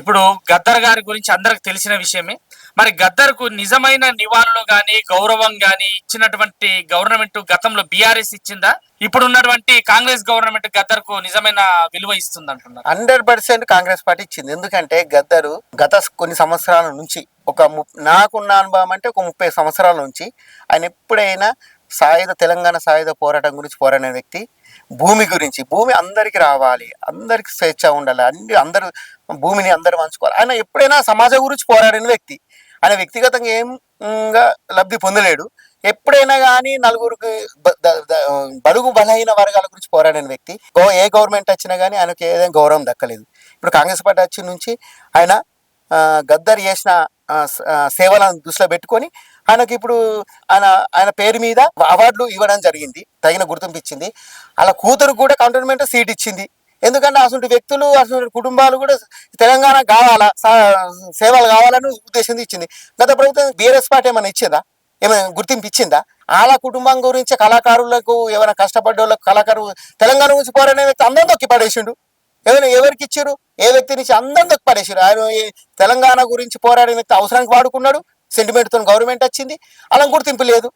ఇప్పుడు గద్దర్ గారి గురించి అందరికి తెలిసిన విషయమే. మరి గద్దర్కు నిజమైన నివాళులు గాని గౌరవం గాని ఇచ్చినటువంటి గవర్నమెంట్ గతంలో బీఆర్ఎస్ ఇచ్చిందా? ఇప్పుడు ఉన్నటువంటి కాంగ్రెస్ గవర్నమెంట్ గద్దర్కు నిజమైన విలువ ఇస్తుంది అంటున్నారు హండ్రెడ్ పర్సెంట్ కాంగ్రెస్ పార్టీ ఇచ్చింది. ఎందుకంటే గద్దరు గత కొన్ని సంవత్సరాల నుంచి ఒక నాకున్న అనుభవం అంటే ఒక ముప్పై సంవత్సరాల నుంచి ఆయన ఎప్పుడైనా సాయుధ తెలంగాణ సాయుధ పోరాటం గురించి పోరాడిన వ్యక్తి భూమి గురించి భూమి అందరికి రావాలి అందరికి స్వేచ్ఛ ఉండాలి అన్ని అందరూ భూమిని అందరూ పంచుకోవాలి. ఆయన ఎప్పుడైనా సమాజం గురించి పోరాడిన వ్యక్తి. ఆయన వ్యక్తిగతంగా ఏం గా లబ్ధి పొందలేడు. ఎప్పుడైనా కానీ నలుగురికి బ- బడుగు బలహీన వర్గాల గురించి పోరాడిన వ్యక్తి. ఏ గవర్నమెంట్ వచ్చినా కానీ ఆయనకు ఏదైనా గౌరవం దక్కలేదు. ఇప్పుడు కాంగ్రెస్ పార్టీ వచ్చి నుంచి ఆయన గద్దర్ చేసిన సేవలను దృష్టిలో పెట్టుకొని ఆయనకి ఇప్పుడు ఆయన ఆయన పేరు మీద అవార్డులు ఇవ్వడం జరిగింది తగిన గుర్తింపు ఇచ్చింది. అలా కూతురు కూడా కంటోన్మెంట్ సీట్ ఇచ్చింది. ఎందుకంటే అసలు వ్యక్తులు అసలు కుటుంబాలు కూడా తెలంగాణ కావాలా సా- సేవలు కావాలని ఉద్దేశం ఇచ్చింది. గత ప్రభుత్వం బీఆర్ఎస్ పార్టీ ఏమైనా ఇచ్చిందా? ఏమైనా గుర్తింపు ఇచ్చిందా? వాళ్ళ కుటుంబం గురించి కళాకారులకు ఏమైనా కష్టపడ్డ వాళ్ళకు కళాకారు తెలంగాణ గురించి పోరాడే వ్యక్తి అందరం తొక్కి పడేసిండు ఏదైనా ఎవరికి ఇచ్చారు? ఏ వ్యక్తి నుంచి? అందరికి పడేసారు ఆయన తెలంగాణ గురించి పోరాడిన వ్యక్తి అవసరానికి వాడుకున్నాడు. సెంటిమెంట్తో గవర్నమెంట్ వచ్చింది. అలా గుర్తింపు లేదు.